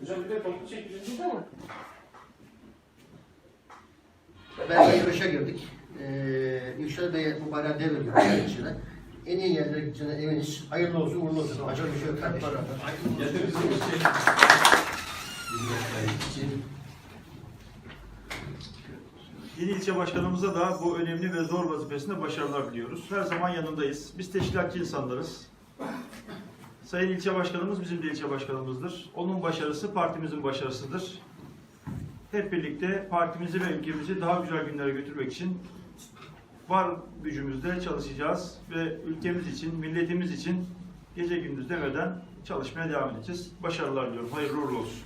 Hocam bir de toplu çekildi ama. Beraber yarışa girdik. Ee, Yüksel Bey'e bu bayrağı devrediyor kendisine. En iyi yerlere gideceğine eminiz. Hayırlı olsun, uğurlu olsun. Acaba bir şey yok kardeşim. Yeni ilçe başkanımıza da bu önemli ve zor vazifesinde başarılar diliyoruz. Her zaman yanındayız. Biz teşkilatçı insanlarız. Sayın ilçe başkanımız bizim de ilçe başkanımızdır. Onun başarısı partimizin başarısıdır. Hep birlikte partimizi ve ülkemizi daha güzel günlere götürmek için var gücümüzle çalışacağız ve ülkemiz için, milletimiz için gece gündüz demeden çalışmaya devam edeceğiz. Başarılar diliyorum. Hayırlı uğurlu olsun.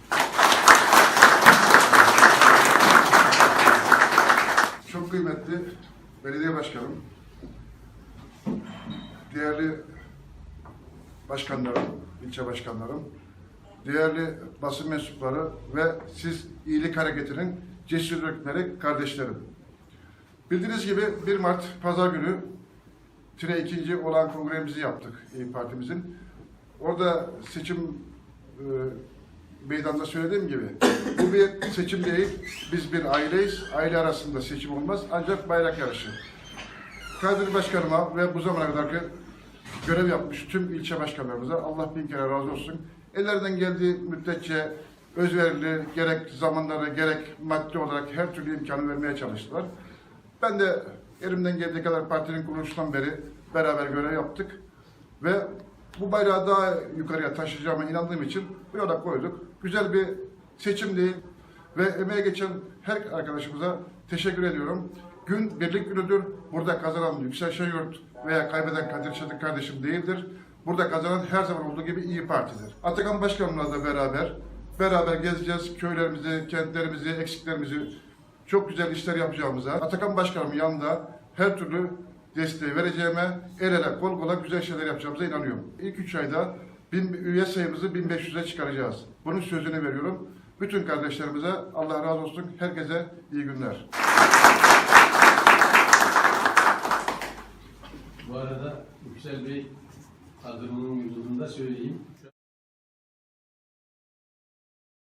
Çok kıymetli belediye başkanım, değerli başkanlarım, ilçe başkanlarım, değerli basın mensupları ve siz iyilik hareketinin cesur yürekleri kardeşlerim. Bildiğiniz gibi 1 Mart Pazar günü Tire ikinci olan kongremizi yaptık İYİ Partimizin. Orada seçim e, meydanda söylediğim gibi bu bir seçim değil. Biz bir aileyiz. Aile arasında seçim olmaz. Ancak bayrak yarışı. Kadir Başkanıma ve bu zamana kadar görev yapmış tüm ilçe başkanlarımıza Allah bin kere razı olsun. Ellerinden geldiği müddetçe özverili gerek zamanları gerek maddi olarak her türlü imkanı vermeye çalıştılar. Ben de elimden geldiği kadar partinin kuruluşundan beri beraber görev yaptık. Ve bu bayrağı daha yukarıya taşıyacağıma inandığım için bu yola koyduk. Güzel bir seçim değil ve emeğe geçen her arkadaşımıza teşekkür ediyorum. Gün birlik günüdür. Burada kazanan Yüksel Şenyurt veya kaybeden Kadir Çetin kardeşim değildir. Burada kazanan her zaman olduğu gibi İyi Parti'dir. Atakan Başkanımla da beraber beraber gezeceğiz. Köylerimizi, kentlerimizi, eksiklerimizi çok güzel işler yapacağımıza, Atakan Başkanımın yanında her türlü desteği vereceğime, el ele kol kola güzel şeyler yapacağımıza inanıyorum. İlk üç ayda bin, üye sayımızı 1500'e çıkaracağız. Bunun sözünü veriyorum. Bütün kardeşlerimize Allah razı olsun. Herkese iyi günler. durumunun yurdunda söyleyeyim.